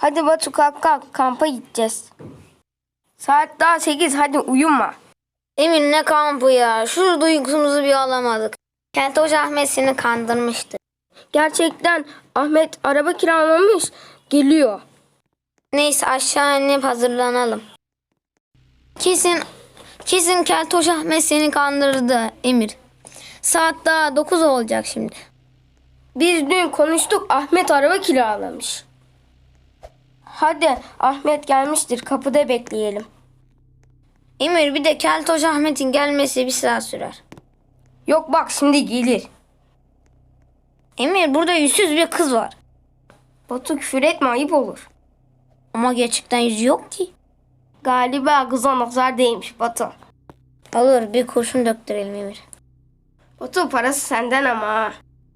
Hadi Batu kalk kalk kampa gideceğiz. Saat daha 8 hadi uyuma. Emir ne kampı ya. Şurada uykumuzu bir alamadık. Keltoş Ahmet seni kandırmıştı. Gerçekten Ahmet araba kiralamış geliyor. Neyse aşağı inip hazırlanalım. Kesin kesin Keltoş Ahmet seni kandırdı Emir. Saat daha 9 olacak şimdi. Biz dün konuştuk Ahmet araba kiralamış. Hadi Ahmet gelmiştir kapıda bekleyelim. Emir bir de Keltoş Ahmet'in gelmesi bir saat sürer. Yok bak şimdi gelir. Emir burada yüzsüz bir kız var. Batu küfür etme ayıp olur. Ama gerçekten yüzü yok ki. Galiba kıza nazar değmiş Batu. Olur bir kurşun döktürelim Emir. Batu parası senden ama.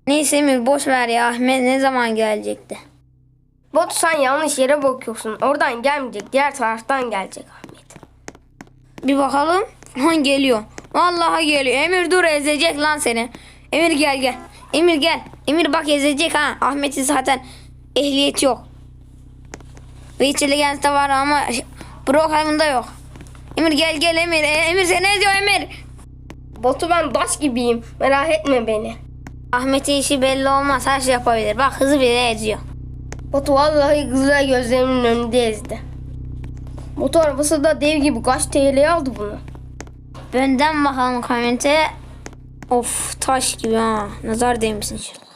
Neyse Emir boş ver ya Ahmet ne zaman gelecekti? Batu sen yanlış yere bakıyorsun. Oradan gelmeyecek. Diğer taraftan gelecek Ahmet. Bir bakalım. Han geliyor. Vallahi geliyor. Emir dur ezecek lan seni. Emir gel gel. Emir gel. Emir bak ezecek ha. Ahmet'in zaten ehliyet yok. İntelligence de var ama Brookhaven'da yok. Emir gel gel Emir. E, Emir seni eziyor Emir. Batu ben daş gibiyim. Merak etme beni. Ahmet'in işi belli olmaz. Her şey yapabilir. Bak hızı bile eziyor. Batu vallahi kızla gözlerimin önünde ezdi. Motor arabası da dev gibi kaç TL'ye aldı bunu. Benden bakalım komente. Of taş gibi ha. Nazar değmesin inşallah.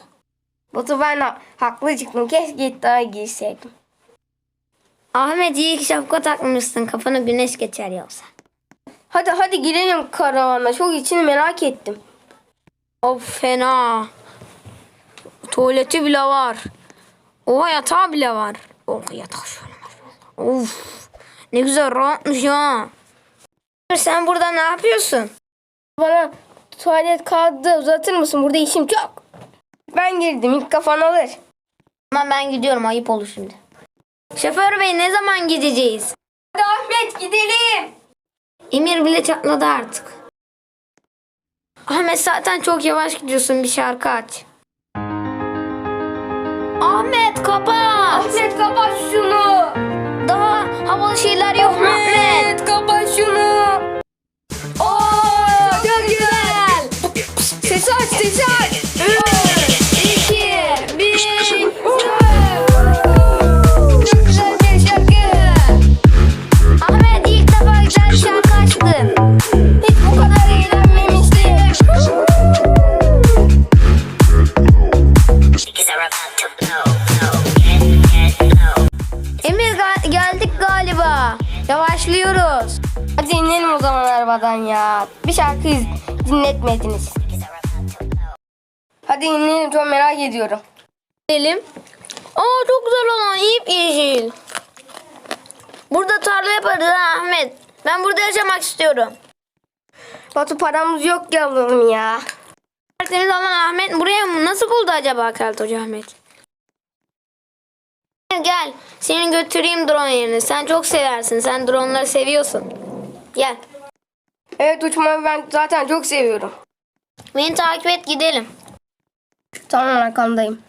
Batu ben ha- haklı çıktım. Keşke iddiaya girseydim. Ahmet iyi ki şapka takmışsın. Kafana güneş geçer yoksa. Hadi hadi girelim karavana. Çok içini merak ettim. Of fena. Tuvaleti bile var. Oha yatağı bile var. Oh yatağı şöyle var. Of. Ne güzel rahatmış ya. Sen burada ne yapıyorsun? Bana tuvalet kağıdı uzatır mısın? Burada işim çok. Ben girdim. ilk kafan alır. Ama ben gidiyorum ayıp olur şimdi. Şoför bey ne zaman gideceğiz? Hadi Ahmet gidelim. Emir bile çatladı artık. Ahmet zaten çok yavaş gidiyorsun bir şarkı aç. Kapat. Ahmet kapat şunu. Daha havalı şeyler yok mu Ahmet? Hadi inelim o zaman arabadan ya. Bir şarkı iz- dinletmediniz. Hadi inelim çok merak ediyorum. Gidelim. Aa çok güzel olan ip yeşil. Burada tarla yaparız ha Ahmet. Ben burada yaşamak istiyorum. Batu paramız yok alalım ya. Tertemiz alan Ahmet buraya mı? Nasıl buldu acaba Keltoş Ahmet? Gel, Gel seni götüreyim drone yerine. Sen çok seversin. Sen droneları seviyorsun. Gel. Evet uçmayı ben zaten çok seviyorum. Beni takip et gidelim. Tamam arkamdayım.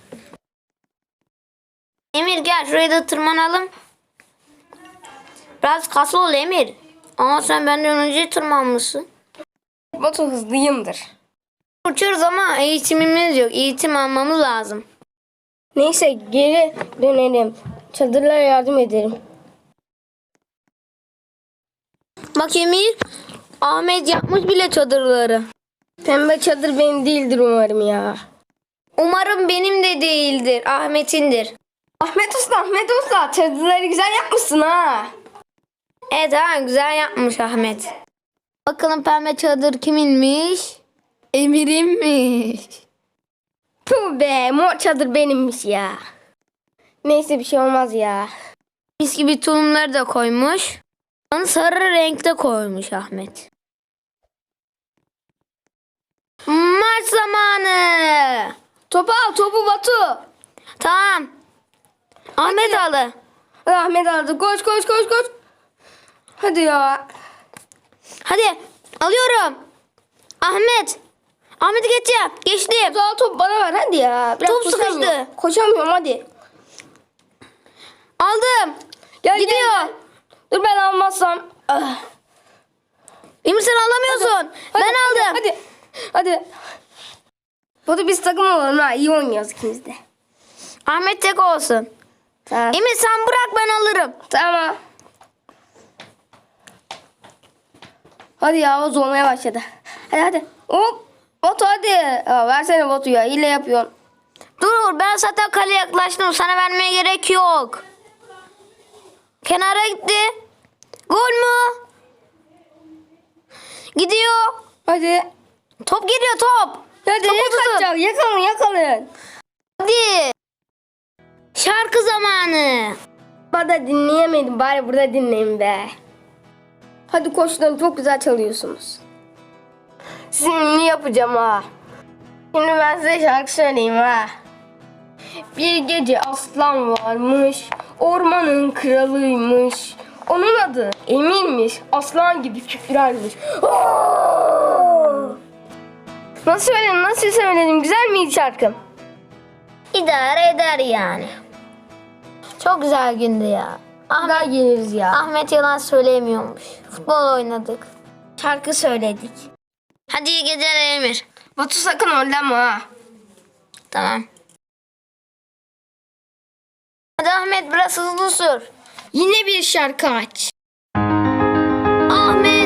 Emir gel şuraya da tırmanalım. Biraz kaslı ol Emir. Ama sen benden önce tırmanmışsın. Batu hızlıyımdır. Uçuyoruz ama eğitimimiz yok. Eğitim almamız lazım. Neyse geri dönelim. Çadırlara yardım ederim. Bak Emir. Ahmet yapmış bile çadırları. Pembe çadır benim değildir umarım ya. Umarım benim de değildir. Ahmet'indir. Ahmet Usta, Ahmet Usta çadırları güzel yapmışsın ha. Evet ha güzel yapmış Ahmet. Bakalım pembe çadır kiminmiş? Emir'inmiş. Puh be mor çadır benimmiş ya. Neyse bir şey olmaz ya. Mis gibi tulumları da koymuş. Onu sarı renkte koymuş Ahmet. Maç zamanı. Topu al topu Batu. Tamam. Ahmet aldı. Hadi Ahmet aldı koş koş koş koş. Hadi ya. Hadi alıyorum. Ahmet. Ahmet'i geçeceğim. Geçtim. Al top bana ver hadi ya. Biraz Top koşamıyorum. sıkıştı. Koşamıyorum hadi. Aldım. Gel, Gidiyor. gel, gel. Dur ben almazsam. Ah. Emir sen alamıyorsun. Hadi, ben hadi, aldım. Hadi. Hadi. Batu biz takım olalım ha. İyi oynuyoruz ikimiz de. Ahmet tek olsun. Tamam. Emir sen bırak ben alırım. Tamam. Hadi ya o olmaya başladı. Hadi hadi. Hop. Batu hadi. Aa, versene Batu ya. Hile yapıyorsun. Dur ben zaten kaleye yaklaştım. Sana vermeye gerek yok. Kenara gitti. Gol mü? Gidiyor. Hadi. Top geliyor top. Hadi Topu kaçacak? Yakalın yakalın. Hadi. Şarkı zamanı. Bana dinleyemedim. Bari burada dinleyin be. Hadi koçlarım çok güzel çalıyorsunuz. Sizin yapacağım ha. Şimdi ben size şarkı söyleyeyim ha. Bir gece aslan varmış. Ormanın kralıymış. Onun adı Emir'miş. Aslan gibi kükrermiş. Nasıl söyledim? Nasıl söyledim? Güzel miydi şarkım? İdare eder yani. Çok güzel gündü ya. Daha Ahmet, geliriz ya. Ahmet yalan söyleyemiyormuş. Futbol oynadık. Şarkı söyledik. Hadi iyi geceler Emir. Batu sakın oynama ha. Tamam. Ahmet biraz hızlı sür. Yine bir şarkı aç. Ahmet.